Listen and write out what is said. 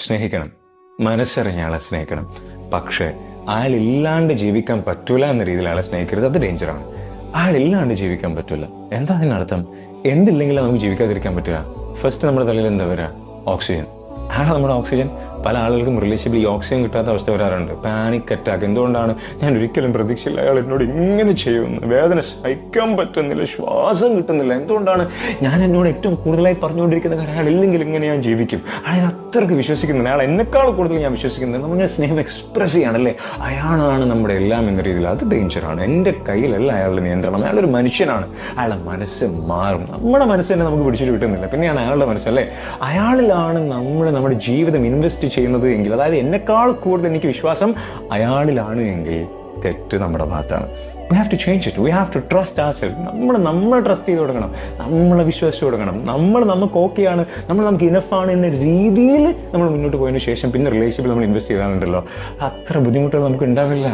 സ്നേഹിക്കണം. മനസ്സറിഞ്ഞ ആളെ സ്നേഹിക്കണം. പക്ഷേ അയാളില്ലാണ്ട് ജീവിക്കാൻ പറ്റൂല എന്ന രീതിയിൽ ആളെ സ്നേഹിക്കരുത്. അത് ഡേഞ്ചറാണ്. അയാളില്ലാണ്ട് ജീവിക്കാൻ പറ്റൂല. എന്താ അതിനർത്ഥം? എന്തില്ലെങ്കിലും നമുക്ക് ജീവിക്കാതിരിക്കാൻ പറ്റുക. ഫസ്റ്റ് നമ്മുടെ തലയിൽ എന്താ വരിക? ഓക്സിജൻ. ആണ് നമ്മുടെ ഓക്സിജൻ? പല ആളുകൾക്കും റിലേഷനിൽ ഈ ഓക്സിജൻ കിട്ടാത്ത അവസ്ഥ വരാറുണ്ട്. പാനിക് അറ്റാക്ക് എന്തുകൊണ്ടാണ്? ഞാൻ ഒരിക്കലും പ്രതീക്ഷയില്ല അയാൾ എന്നോട് ഇങ്ങനെ ചെയ്യുന്നു വേദന സഹിക്കാൻ പറ്റുന്നില്ല. ശ്വാസം കിട്ടുന്നില്ല. എന്തുകൊണ്ടാണ്? ഞാൻ എന്നോട് ഏറ്റവും കൂടുതലായി പറഞ്ഞുകൊണ്ടിരിക്കുന്ന കാര്യം അയാൾ ഇല്ലെങ്കിൽ ഇങ്ങനെ ഞാൻ ജീവിക്കും. അയാൾ അത്രയ്ക്ക് വിശ്വസിക്കുന്നില്ല. അയാൾ എന്നെക്കാൾ കൂടുതൽ ഞാൻ വിശ്വസിക്കുന്നത് നമ്മൾ സ്നേഹം എക്സ്പ്രസ് ചെയ്യാണല്ലേ? അയാളാണ് നമ്മുടെ എല്ലാം എന്ന രീതിയിൽ. അത് ഡേഞ്ചറാണ് എന്റെ കയ്യിലല്ല അയാളുടെ നിയന്ത്രണം. അയാളൊരു മനുഷ്യനാണ്. അയാളുടെ മനസ്സ് മാറും. നമ്മുടെ മനസ്സ് തന്നെ നമുക്ക് പിടിച്ചിട്ട് കിട്ടുന്നില്ല. പിന്നെയാണ് അയാളുടെ മനസ്സല്ലേ അയാളിലാണ് നമ്മൾ നമ്മുടെ ജീവിതം ഇൻവെസ്റ്റ് ചെയ്യുന്നത് എങ്കിൽ അതായത് എന്നെക്കാൾ കൂടുതൽ എനിക്ക് വിശ്വാസം അയാളിലാണ് എങ്കിൽ തെറ്റ് നമ്മുടെ ഭാഗത്താണ്. We have to change it we have to trust ആ സെൽഫ് നമ്മൾ നമ്മൾ ട്രസ്റ്റ് ചെയ്ത് കൊടുക്കണം. നമ്മളെ വിശ്വസിച്ച് കൊടുക്കണം. നമ്മൾ നമുക്ക് ഓക്കെയാണ് നമ്മൾ നമുക്ക് ഇനഫാണ് എന്ന രീതിയിൽ നമ്മൾ മുന്നോട്ട് പോയതിനു ശേഷം പിന്നെ റിലേഷൻഷിപ്പിൽ നമ്മൾ ഇൻവെസ്റ്റ് ചെയ്താലുണ്ടല്ലോ. അത്ര ബുദ്ധിമുട്ടുകൾ നമുക്ക് ഉണ്ടാവില്ല.